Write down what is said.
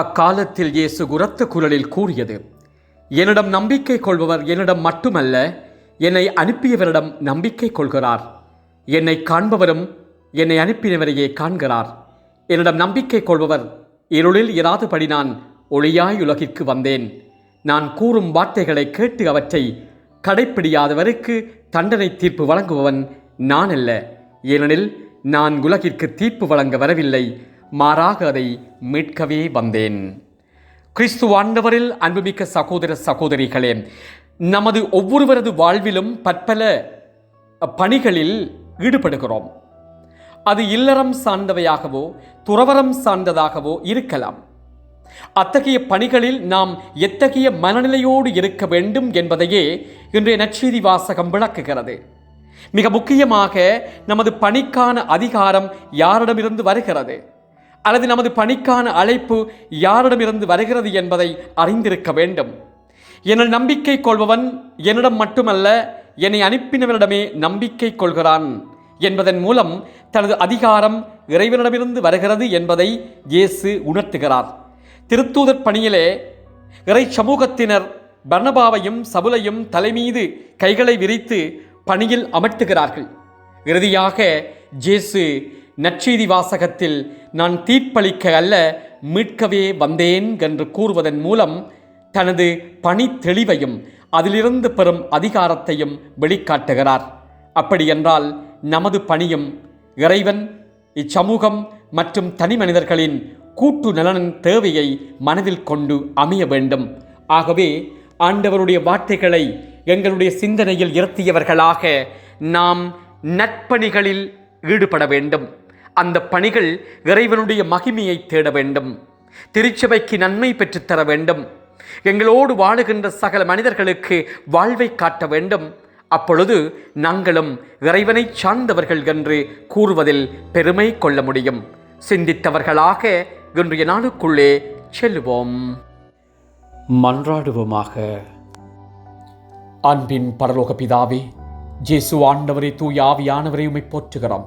அக்காலத்தில் இயேசு உரத்த குரலில் கூறியது என்னிடம் நம்பிக்கை கொள்பவர் என்னிடம் மட்டுமல்ல என்னை அனுப்பியவரிடம் நம்பிக்கை கொள்கிறார். என்னை காண்பவரும் என்னை அனுப்பினவரையே காண்கிறார். என்னிடம் நம்பிக்கை கொள்பவர் இருளில் இராதபடி நான் ஒளியாய் உலகிற்கு வந்தேன். நான் கூறும் வார்த்தைகளை கேட்டு அவற்றை கடைப்பிடியாதவருக்கு தண்டனை தீர்ப்பு வழங்குபவன் நான் அல்ல ஏனெனில் நான் உலகிற்கு தீர்ப்பு வழங்க வரவில்லை. மாறாக அதை மீட்கவே வந்தேன். கிறிஸ்து ஆண்டவரில் அன்புமிக்க சகோதர சகோதரிகளே நமது ஒவ்வொருவரது வாழ்விலும் பற்பல பணிகளில் ஈடுபடுகிறோம். அது இல்லறம் சார்ந்தவையாகவோ துறவரம் சார்ந்ததாகவோ இருக்கலாம். அத்தகைய பணிகளில் நாம் எத்தகைய மனநிலையோடு இருக்க வேண்டும் என்பதையே இன்றைய நற்செய்தி வாசகம் விளக்குகிறது. மிக முக்கியமாக நமது பணிக்கான அதிகாரம் யாரிடமிருந்து வருகிறது? அல்லது நமது பணிக்கான அழைப்பு யாரிடமிருந்து வருகிறது என்பதை அறிந்திருக்க வேண்டும். என்னை நம்பிக்கை கொள்பவன் என்னிடம் மட்டுமல்ல என்னை அனுப்பினவரிடமே நம்பிக்கை கொள்கிறான் என்பதன் மூலம் தனது அதிகாரம் இறைவனிடமிருந்து வருகிறது என்பதை இயேசு உணர்த்துகிறார். திருத்தூதர் பணியிலே இறை சமூகத்தினர் பர்ணபாவையும் சபுலையும் தலைமீது கைகளை விரித்து பணியில் அமர்த்துகிறார்கள். இறுதியாக ஜேசு நற்செய்தி வாசகத்தில் நான் தீர்ப்பளிக்க அல்ல மீட்கவே வந்தேன் என்று கூறுவதன் மூலம் தனது பணி தெளிவையும் அதிலிருந்து பெறும் அதிகாரத்தையும் வெளிக்காட்டுகிறார். அப்படியென்றால் நமது பணியும் இறைவன் இச்சமூகம் மற்றும் தனி மனிதர்களின் கூட்டு நலனின் தேவையை மனதில் கொண்டு அமைய வேண்டும். ஆகவே ஆண்டவருடைய வார்த்தைகளை எங்களுடைய சிந்தனையில் இருத்தியவர்களாக நாம் நற்பணிகளில் ஈடுபட வேண்டும். அந்த பணிகள் இறைவனுடைய மகிமையை தேட வேண்டும். திருச்சபைக்கு நன்மை பெற்றுத்தர வேண்டும். எங்களோடு வாழுகின்ற சகல மனிதர்களுக்கு வாழ்வை காட்ட வேண்டும். அப்பொழுது நாங்களும் இறைவனை சார்ந்தவர்கள் என்று கூறுவதில் பெருமை கொள்ள முடியும். சிந்தித்தவர்களாக இன்றைய நாளுக்குள்ளே செல்லுவோம் மன்றாடுவோமாக. அன்பின் பரலோக பிதாவே ஜேசு ஆண்டவரை தூய் ஆவியானவரை உமை போற்றுகிறோம்.